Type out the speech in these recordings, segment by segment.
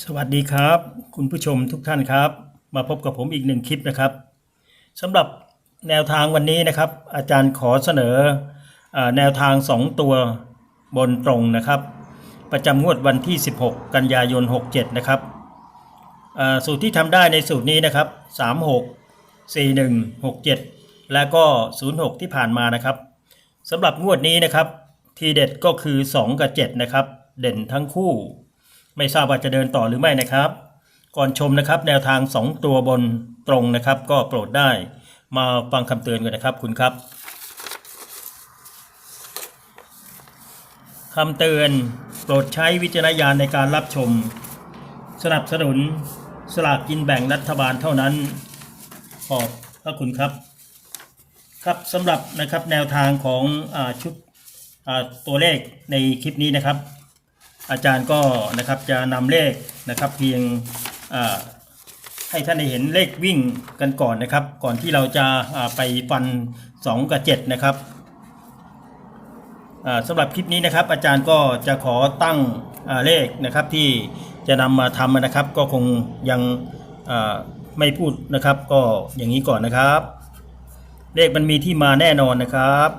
สวัสดีครับ คุณผู้ชมทุกท่านครับ มาพบกับผมอีกหนึ่งคลิปนะครับสำหรับแนวทางวันนี้นะครับ อาจารย์ขอเสนอแนวทาง 2 ตัวบนตรงนะครับ ประจำงวดวันที่ 16 กันยายน 67 นะครับสูตรที่ทำได้ในสูตรนี้นะครับ 36 41 67 และก็ 06 ที่ผ่านมานะครับสำหรับงวดนี้นะครับ ทีเด็ดก็คือ 2 กับ 7 นะครับ เด่นทั้งคู่ ไม่ทราบว่าจะเดินต่อหรือไม่นะครับ ก่อนชมนะครับ แนวทาง 2 ตัวบนตรงนะครับ ก็โปรดได้ มาฟังคำเตือนกันนะครับคุณครับคำเตือนโปรดใช้วิจารณญาณในการรับชม สนับสนุนสลากกินแบ่งรัฐบาลเท่านั้น ขอบพระคุณครับ ครับสำหรับนะครับแนวทางของอาชุดอ่าตัวเลขในคลิปนี้นะครับ อาจารย์ก็นะครับจะนำเลขนะครับเพียงให้ท่านได้เห็นเลขวิ่งกันก่อนนะครับ ก่อนที่เราจะาไปฟัน 2 กับ 7 นะครับอ่าสำหรับคลิปนี้นะครับ อาจารย์ก็จะขอตั้งเลขนะครับที่จะนำมาทำนะครับ ก็คงยังไม่พูดนะครับ ก็อย่างนี้ก่อนนะครับ เลขมันมีที่มาแน่นอนนะครับ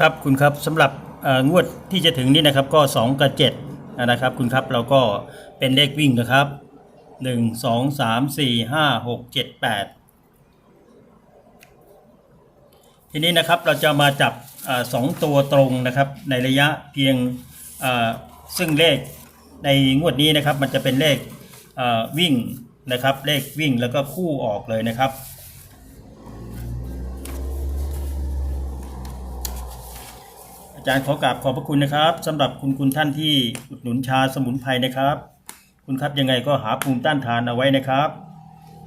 ครับคุณครับสำหรับงวดที่จะถึงนี้นะครับก็ 2 กับ7นะครับคุณครับเราก็เป็นเลขวิ่งนะครับ 1 2 3 4 5 6 7 8 ทีนี้นะครับเราจะมาจับอสองตัวตรงนะครับในระยะเพียงซึ่งเลขในงวดนี้นะครับมันจะเป็นเลขวิ่งนะครับเลขวิ่งแล้วก็คู่ออกเลยนะครับ อา จารย์ขอกราบขอบพระคุณนะครับสำหรับคุณคุณท่านที่อุดหนุนชาสมุนไพรนะครับ คุณครับยังไงก็หาภูมิต้านทานเอาไว้นะครับ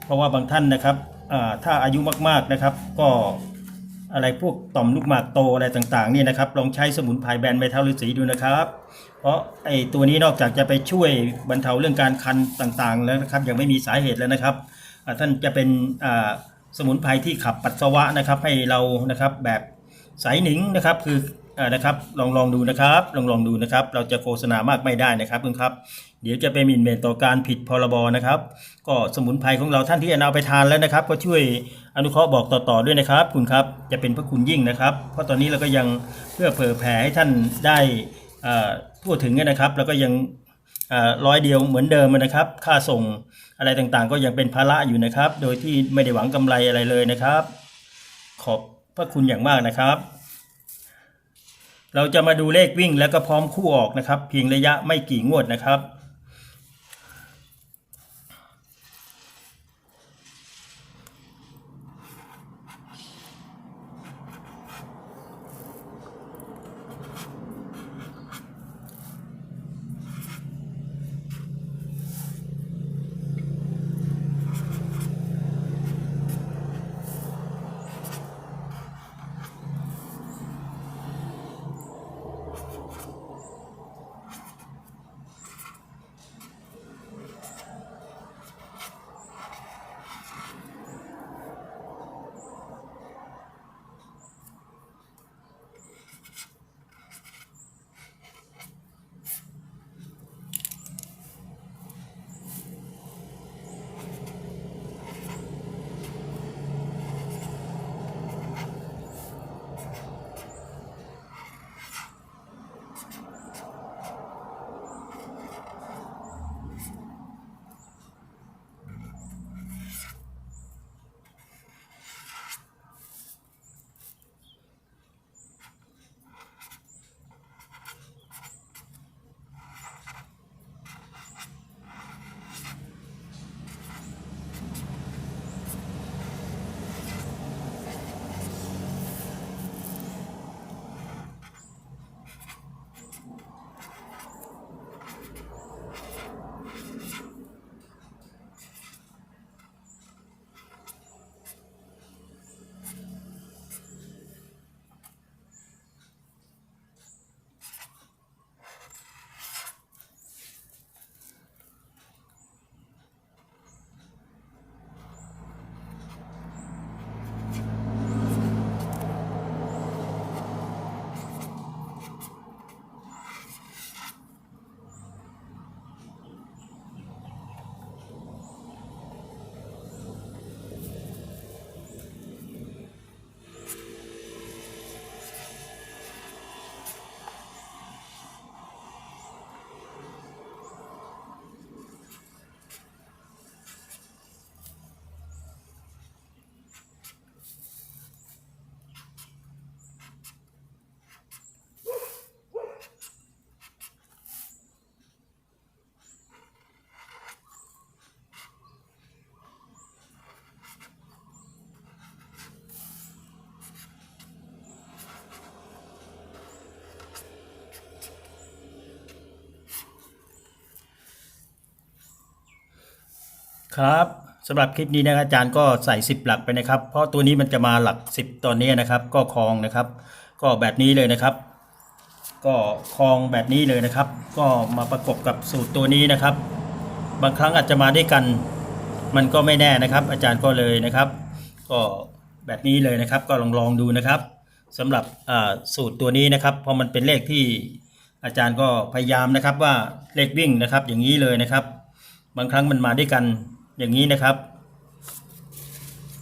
เพราะว่าบางท่านนะครับถ้าอายุมากๆนะครับ ก็อะไรพวกต่อมลูกหมากโตอะไรต่างๆนี่นะครับลองใช้สมุนไพรแบรนด์เมทัลฤาษีดูนะครับ เพราะไอ้ตัวนี้นอกจากจะไปช่วยบรรเทาเรื่องการคันต่างๆ แล้วนะครับยังไม่มีสาเหตุแล้วนะครับท่านจะเป็นสมุนไพรที่ขับปัสสาวะนะครับให้เรานะครับแบบสายหนิงนะครับคือ นะครับลองลองดูนะครับลองลองดูนะครับ เราจะโฆษณามากไม่ได้นะครับคุณครับ เดี๋ยวจะไปหมิ่นเมนต่อการผิดพรบนะครับ ก็สมุนไพรของเราท่านที่เอาไปทานแล้วนะครับ ก็ช่วยอนุเคราะห์บอกต่อๆด้วยนะครับ คุณครับจะเป็นพระคุณยิ่งนะครับ เพราะตอนนี้เราก็ยังเพื่อเผื่อแผ่ให้ท่านได้ทั่วถึงนะครับ แล้วก็ยังร้อยเดียวเหมือนเดิมนะครับ ค่าส่งอะไรต่างๆ ก็ยังเป็นภาระอยู่นะครับ โดยที่ไม่ได้หวังกำไรอะไรเลยนะครับ ขอบพระคุณอย่างมากนะครับ เราจะมาดูเลขวิ่งแล้วก็พร้อมคู่ออกนะครับ เพียงระยะไม่กี่งวดนะครับ ครับสำหรับคลิปนี้นะครับอาจารย์ก็ใส่ 10 หลักไปนะครับ เพราะตัวนี้มันจะมาหลัก 10 ตอนนี้นะครับ ก็คลองนะครับ ก็แบบนี้เลยนะครับ ก็คลองแบบนี้เลยนะครับ ก็มาประกบกับสูตรตัวนี้นะครับ บางครั้งอาจจะมาด้วยกัน มันก็ไม่แน่นะครับ อาจารย์ก็เลยนะครับ ก็แบบนี้เลยนะครับ ก็ลองลองดูนะครับสำหรับอ่าสูตรตัวนี้นะครับเพราะมันเป็นเลขที่อาจารย์ก็พยายามนะครับว่าเลขวิ่งนะครับ อย่างนี้เลยนะครับ บางครั้งมันมาด้วยกัน อย่างนี้นะครับ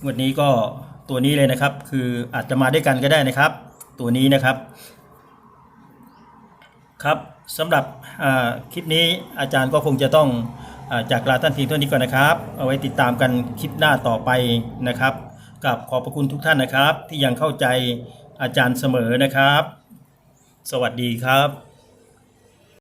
วันนี้ก็ตัวนี้เลยนะครับ คืออาจจะมาด้วยกันก็ได้นะครับ ตัวนี้นะครับครับสำหรับคลิปนี้อาจารย์ก็คงจะต้องอาจากลาท่านเพียงเท่านี้ก่อนนะครับ เอาไว้ติดตามกันคลิปหน้าต่อไปนะครับกับขอบพระคุณทุกท่านนะครับ ที่ยังเข้าใจอาจารย์เสมอนะครับ สวัสดีครับ